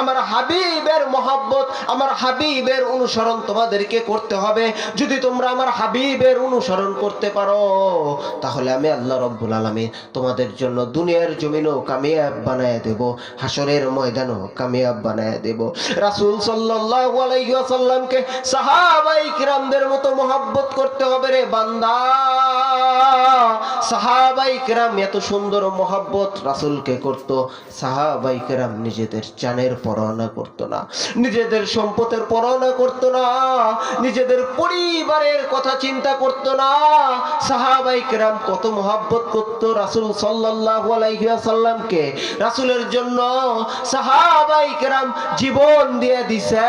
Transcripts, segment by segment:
আমার হাবিবের মহাব্বত, আমার হাবিবের অনুসরণ তোমাদেরকে করতে হবে। যদি তোমরা আমার হাবিবের অনুসরণ করতে পারো, তাহলে আমি আল্লাহ রব্বুল আলমী তোমাদের জন্য দুনিয়ার জমিনও কামিয়াব বানায় দেব হাসরের ময়দানও কামিয়াব বানায় দেব। রাসূল সাল্লাল্লাহু আলাইহি ওয়াসাল্লামকে সাহাবাই কিরামদের মতো মহাব্বত করতে হবে রে বান্দা। সাহাবাই কিরাম এত সুন্দর মহাব্বত রাসূলকে করত, সাহাবাই কিরাম নিজেদের জানের পরোয়ানা করত না, নিজেদের সম্পদের পরোয়ানা করত না, নিজেদের পরিবারের কথা চিন্তা করত না। সাহাবাই কিরাম কত মহাব্বত করত রাসূল সাল্লাল্লাহু আলাইহি ওয়াসাল্লামকে। রাসূলের জন্য সাহাবাই কিরাম জীবন দিয়ে দিছে,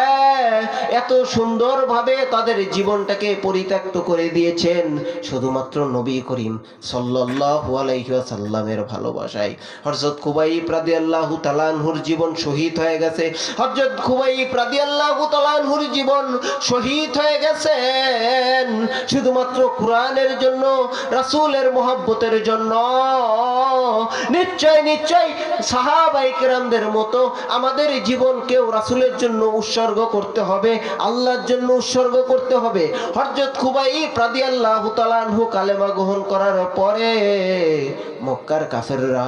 এত সুন্দরভাবে তাদের জীবনটাকে পরিত্যক্ত করে দিয়েছেন। শুধুমাত্র নবী করিম সাল্লাল্লাহু আলাইহি ওয়াসাল্লামের ভালোবাসায়। হযরত খুবাইব রাদিয়াল্লাহু তাআলা আনহুর জীবন শহীদ হয়ে গেছে। হযরত খুবাইব রাদিয়াল্লাহু তাআলা আনহুর জীবন শহীদ হয়ে গেছেন। শুধুমাত্র কোরআনের জন্য, রাসূলের মহব্বতের জন্য। নিশ্চয় নিশ্চয় সাহাবাই কেরামদের মতো আমাদের জীবনকেও রাসূলের জন্য উৎসর্গ করতে হবে, আল্লাহর জন্য উৎসর্গ করতে হবে। হরজত খুবাই প্রাদি রাদিয়াল্লাহু তাআলা আনহু কালেমা গ্রহণ করার পরে মক্কার কাফেররা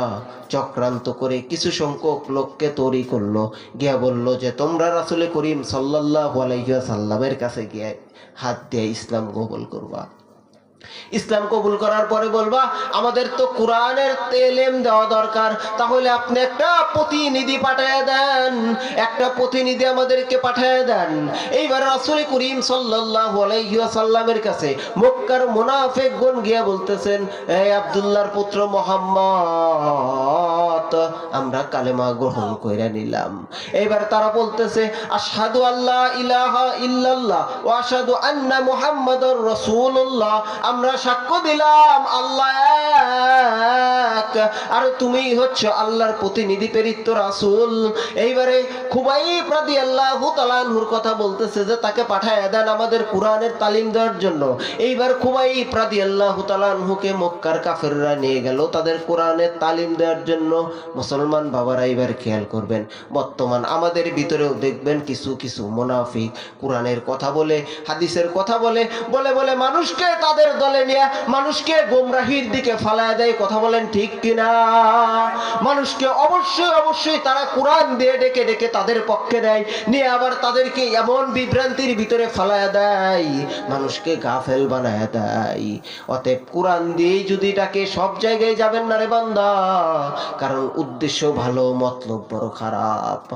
চক্রান্ত করে কিছু সংখ্যক লোককে তৈরি করল। গিয়া বলল যে, তোমরা রাসুলে করিম সাল্লাহ আলাইসাল্লামের কাছে গিয়ে হাত দিয়ে ইসলাম গোবল করবা। ইসলাম কবুল করার পরে বলবা, আমাদের তো কোরআনের তেলেম দেওয়া দরকার। তাহলে আপনি একটা প্রতিনিধি পাঠিয়ে দেন। একটা প্রতিনিধি আমাদেরকে পাঠিয়ে দেন। এইবার রাসূল করিম ওয়াসাল্লামের কাছে মক্কার মোনাফেক মুনাফিকগণ গিয়া বলতেছেন, এই আব্দুল্লাহর পুত্র মুহাম্মদ, আমরা কালেমা গ্রহণ কইরা নিলাম। এইবার তারা বলতেছে আসাদু আল্লাহ ইলাহা ইল্লাল্লাহ ওয়া আশহাদু আন্না মুহাম্মাদুর রাসূলুল্লাহ, আমরা সাক্ষ্য দিলাম আল্লাহ এক আর তুমি হচ্ছ আল্লাহর প্রতিনিধি রাসূল। এইবারে খুবাইব রাদিয়াল্লাহু তাআলা আনহুর কথা বলতেছে যে, তাকে পাঠায় দেন আমাদের কোরআনের তালিম দেওয়ার জন্য। এইবার খুবাইব রাদিয়াল্লাহু তাআলা আনহুকে মক্কার কাফেররা নিয়ে গেল তাদের কোরআনের তালিম দেওয়ার জন্য। মুসলমান বাবারা খেয়াল করবেন, বর্তমান আমাদের ভিতরেও দেখবেন কিছু কিছু মুনাফিক কোরআনের কথা বলে, হাদিসের কথা বলে বলে বলে মানুষকে তাদের দলে নিয়ে, মানুষকে গোমরাহির দিকে ফালায় দেয়। কথা বলেন ঠিক কিনা? মানুষকে অবশ্যই অবশ্যই তারা কোরআন দিয়ে ডেকে ডেকে তাদের পক্ষে দেয়। নিয়ে আবার তাদেরকে এমন বিভ্রান্তির ভিতরে ফালায় দেয়। মানুষকে গাফেল বানায় দেয়। অতএব কোরআন দিয়েই যদি তাকে সব জায়গায় যাবেন না রে বান্দা, কারণ উদ্দেশ্য ভালো, মতলব বড় খারাপ।